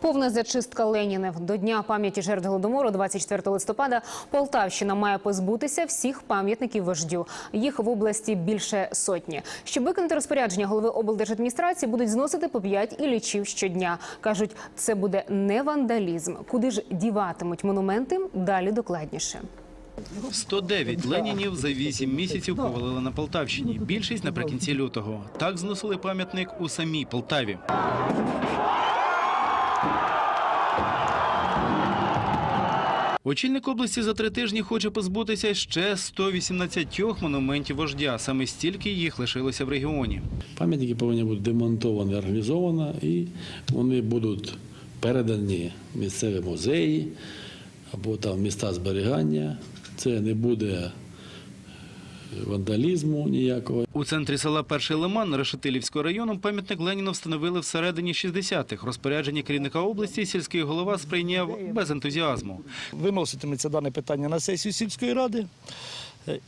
Повна зачистка Ленінів до дня пам'яті жертв голодомору, 24 листопада. Полтавщина має позбутися всіх пам'ятників вождю. Їх в області більше сотні. Щоб виконати розпорядження голови облдержадміністрації, будуть зносити по 5 ілічів щодня. кажуть, це буде не вандалізм. Куди ж діватимуть монументи? Далі докладніше. 109 ленінів за 8 місяців повалили на Полтавщині. Більшість наприкінці лютого. Так зносили пам'ятник у самій Полтаві. Очільник області за три тижні хоче позбутися ще 118 монументів вождя. Саме стільки їх лишилося в регіоні. Пам'ятники повинні бути демонтовані організовано і вони будуть передані в місцеві музеї або там міста зберігання. Це не буде вандалізму ніякого. У центрі села Перший Лиман Решетилівського району пам'ятник Леніну встановили всередині 60-х. Розпорядження керівника області сільський голова сприйняв без ентузіазму. Виноситиметься дане питання на сесію сільської ради.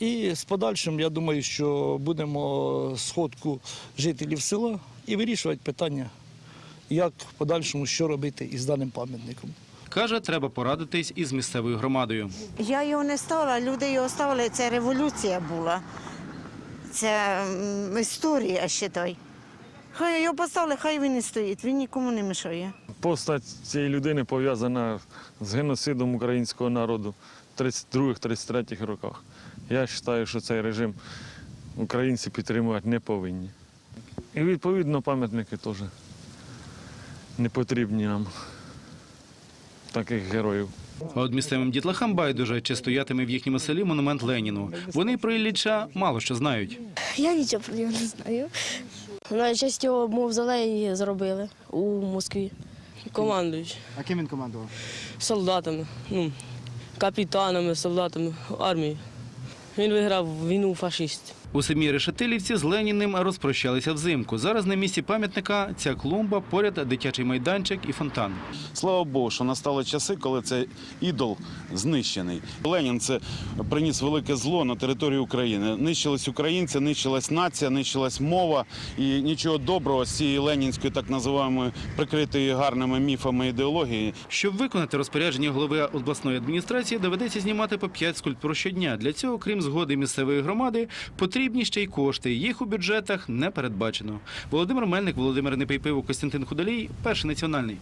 І з подальшим, я думаю, що будемо сходку жителів села і вирішувати питання, як в подальшому що робити із даним пам'ятником. Каже, треба порадитись із місцевою громадою. Я його не ставила, люди його ставили, це революція була. Це історія, вважай. Хай його поставили, хай він і стоїть, він нікому не мішає. Постать цієї людини пов'язана з геноцидом українського народу в 32-33 роках. Я вважаю, що цей режим українці підтримувати не повинні. І відповідно пам'ятники теж не потрібні нам таких героїв. А от місцевим дітлахам байдуже, чи стоятиме в їхньому селі монумент Леніну. Вони про Ілліча мало що знають. Я нічого про нього не знаю. На честь його мавзолей зробили у Москві. Командуючий. А ким він командував? Солдатами, ну, капітанами, солдатами армії. Він виграв війну фашистів. У самій Решетилівці з Леніним розпрощалися взимку. Зараз на місці пам'ятника ця клумба, поряд дитячий майданчик і фонтан. Слава Богу, що настали часи, коли цей ідол знищений. Ленін це приніс велике зло на територію України. Нищились українці, нищилась нація, нищилась мова і нічого доброго з цієї ленінської, так називаємо прикритої гарними міфами ідеології. Щоб виконати розпорядження голови обласної адміністрації, доведеться знімати по 5 скульптур щодня. Для цього, крім згоди місцевої громади, потрібні ще й кошти. Їх у бюджетах не передбачено. Володимир Мельник, Володимир Непейпиво, Костянтин Худолій, перший національний.